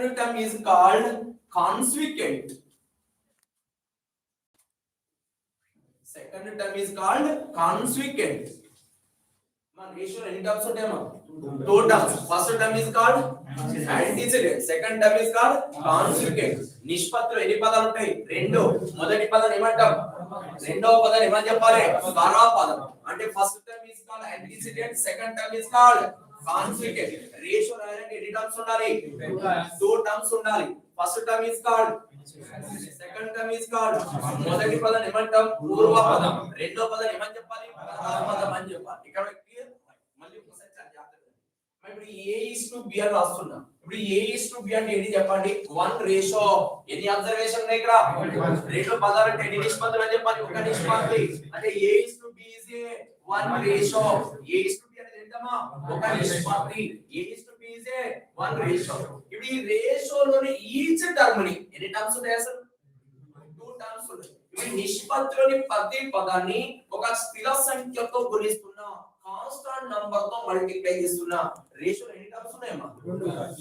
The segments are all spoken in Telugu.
second term is called consequent second term is called consequent మన రేషియో ఎన్ని terms ఉంటాయమ్మా two terms first term is called antecedent second term is called consequent నిష్పత్తులు ఎన్ని పదాలు ఉంటాయి? రెండు. మొదటి పదం ఏమంటాం? రెండవ పదం ఏమని చెప్పాలి? పరాపదం అంటే first term is called antecedent second term is called consequent ratio రాయాలంటే ఎన్ని టర్మ్స్ ఉండాలి? టూ టర్మ్స్ ఉండాలి. First term is called. Second term is called. మొదటి పదం ఏమంటాం పూర్వ పదం. రెండో పదం ఏమని చెప్పాలి? పదం అని చెప్పాలి. ఇక్కడ clear? మళ్ళీ ఒకసారి చాలా జాగ్రత్తగా ఇప్పుడు ఏ ఇస్ టు బి అని రాస్తున్నాం. ఇప్పుడు ఏ ఇస్ టు బి అంటే ఏంటి చెప్పండి? వన్ రేషో ఎన్ని అబ్జర్వేషన్ ఉన్నాయి ఇక్కడ? రెండు పదాలు అంటే ఎన్ని నిష్పత్తులు అని చెప్పాలి? ఒక నిష్పత్తి. అంటే A is to B is A one ratio A is to ఒక నిష్పత్తి A is to B is A one ratio ఇప్పుడు ఈ రేషియోలోని ఈచ్ టర్మ్ని ఎన్ని టర్మ్స్ ఉన్నాయి అసలు? టూ టర్మ్స్ ఉన్నాయి ఈ నిష్పత్తిలోని ప్రతి పదాన్ని ఒక స్థిర సంఖ్యతో గుణిస్తున్నా కాన్స్టాంట్ నంబర్తో మల్టిప్లై చేస్తున్నా రేషియో ఎన్ని టర్మ్స్ ఉన్నాయమ్మా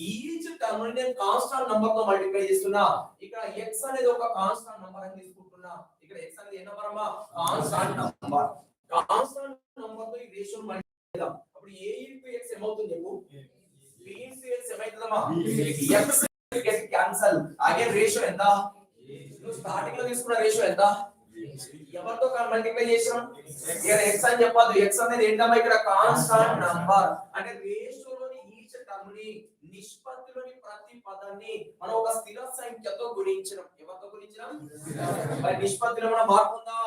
ఈచ్ టర్మ్ని నేను కాన్స్టాంట్ నంబర్తో మల్టిప్లై చేస్తున్నా ఇక్కడ x అనేది ఒక కాన్స్టాంట్ నంబర్ అని తీసుకుంటున్నా. ఇక్కడ x అనేది ఏ నంబర్ అమ్మా? కాన్స్టాంట్ నంబర్ కాన్స్టాంట్ నంబర్తో ఈ రేషియో చేద్దాం అప్పుడు ఏ ఇంటూ ఎక్స్ ఏమవుతుంది చెప్పు? బి ఇంటూ ఎక్స్ ఏమవుతుందమ్మా ఎక్స్ క్యాన్సల్ అగైన్ రేషియో ఎంత? నువ్వు స్టార్టింగ్లో తీసుకున్న రేషియో ఎంత? ఎవరితో మల్టిప్లై చేసాం ఇక్కడ ఎక్స్ అని చెప్పదు ఎక్స్ అనేది ఏంటమ్మా ఇక్కడ? కాన్స్టాంట్ నంబర్ అంటే రేషియోలోని ఈచ్ టర్మ్ని నిష్పత్తిలోని ప్రతి పదాన్ని మనం ఒక స్థిర సంఖ్యతో గుణించడం. ఎవరితో గుణించడం? మరి నిష్పత్తిలో మన మార్పు ఉందా?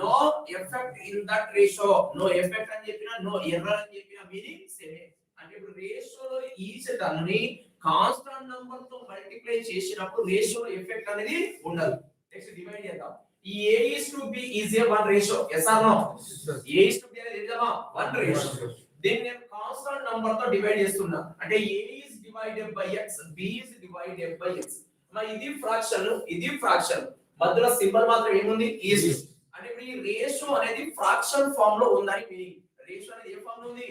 No effect in that ratio no effect అని చెప్పినా నో ఎర్రర్ అని చెప్పినా మీనింగ్ సేమ్ అంటే ఇప్పుడు రేషియోలోని ఈచ్ టర్మ్ని కాన్స్టాంట్ నంబర్తో మల్టిప్లై చేసినప్పుడు రేషియో ఎఫెక్ట్ అనేది ఉండదు. నెక్స్ట్ డివైడ్ చేద్దాం. ఈ a is to b is a one ratio. Yes or no? A is to b అనేది ఏంటమ్మా వన్ రేషియో దీన్ని నేను కాన్స్టాంట్ నంబర్తో డివైడ్ చేస్తున్నా. అంటే a is divided by x b is divided by x. మరి ఇది ఫ్రాక్షన్ ఇది ఫ్రాక్షన్ మధ్యలో సింబల్ మాత్రం ఏముంది? ఈజ్ అంటే ఇప్పుడు ఈ రేషియో అనేది ఫ్రాక్షన్ ఫామ్లో ఉందని మీనింగ్ రేషియో అనేది ఏ ఫామ్లో ఉంది?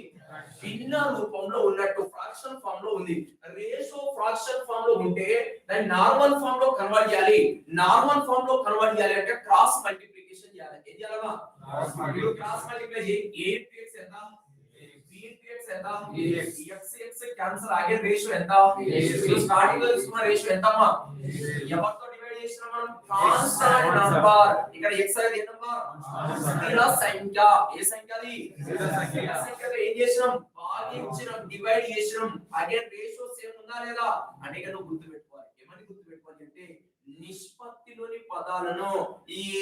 భిన్న రూపంలో ఉన్నట్టు ఫ్రాక్షన్ ఫామ్లో ఉంది. రేషియో ఫ్రాక్షన్ ఫామ్లో ఉంటే దాన్ని నార్మల్ ఫామ్లో కన్వర్ట్ చేయాలి. నార్మల్ ఫామ్లో కన్వర్ట్ చేయాలి అంటే క్రాస్ మల్టిప్లికేషన్ చేయాలి. ఏం చేయాలమ్మా? క్రాస్ మల్టిప్లై చేయి. A into x ఎంత? ఎంత x x cancel again ratio ఎంత ఇప్పుడు స్టార్టింగ్లో తీసుకున్న రేషియో ఎంతమ్మా? ఎవరితో డివైడ్ చేసినా మనం కాన్స్టాంట్ నంబర్ ఇక్కడ x అనేది ఏ నంబర్ స్థిర సంఖ్య. ఏ సంఖ్య అది? స్థిర సంఖ్యతో ఏం చేసినాం? భాగించినాం డివైడ్ చేసినాం. అగైన్ రేషియో సేమ్ ఉందా లేదా? అంటే ఇక నువ్వు గుర్తు పెట్టుకోవాలి ఏమని గుర్తు పెట్టుకోవాలి అంటే నిష్పత్తిలోని పదాలను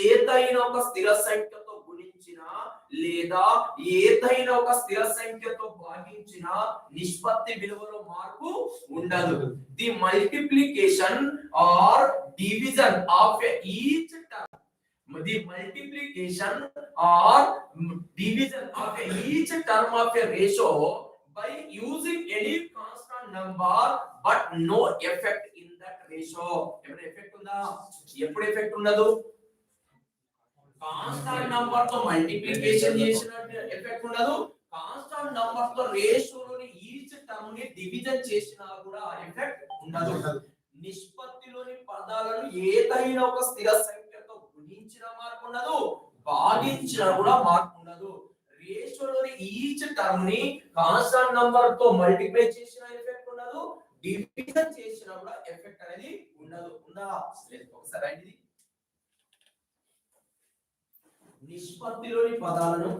ఏదైనా ఒక స్థిర సంఖ్యతో గుణించినా లేదా ఏదైనా ఒక స్థిర సంఖ్యతో భాగించిన నిష్పత్తి విలువలో మార్పు ఉండదు. The multiplication or division of each term the multiplication or division of each term of ratio by using any constant number but no effect in that ratio ఎప్పుడు ఎఫెక్ట్ ఉందా? ఎప్పుడు ఎఫెక్ట్ ఉండదు? కాన్స్టాంట్ నంబర్తో మల్టిప్లికేషన్ చేసినట్టు ఎఫెక్ట్ ఉండదు. కాన్స్టాంట్ నంబర్తో రేషియోలోని ఈచ్ టర్మ్ని డివిజన్ చేసినా కూడా ఎఫెక్ట్ ఉండదు. నిష్పత్తిలోని పదాలను ఏదైనా ఒక స్థిర సంఖ్యతో గుణించిన మార్పు ఉండదు. భాగించినా కూడా మార్పు ఉండదు. రేషియోలోని ఈచ్ టర్మ్ని కాన్స్టాంట్ నంబర్తో మల్టిప్లై చేసిన ఎఫెక్ట్ ఉండదు. డివిజన్ చేసినా కూడా ఎఫెక్ట్ అనేది ఉండదు. ఉందా? ఒకసారి రండి ఇది. నిష్పత్తిలోని పదాలను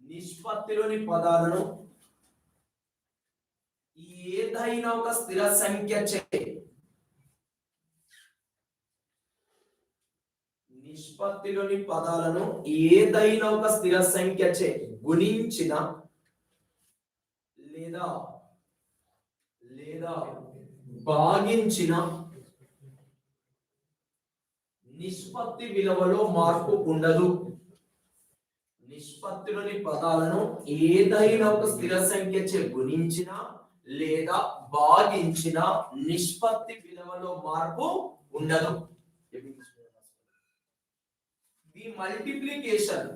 నిష్పత్తిలోని పదాలను ఏదైనా ఒక స్థిర సంఖ్య చే నిష్పత్తిలోని పదాలను ఏదైనా ఒక స్థిర సంఖ్య చే గుణించిన లేదా లేదా భాగించిన నిష్పత్తి విలువలో మార్పు ఉండదు. నిష్పత్తిలోని పదాలను ఏదైనా ఒక స్థిర సంఖ్య చే గుణించిన లేదా భాగించిన నిష్పత్తి విలువలో మార్పు ఉండదు. The multiplication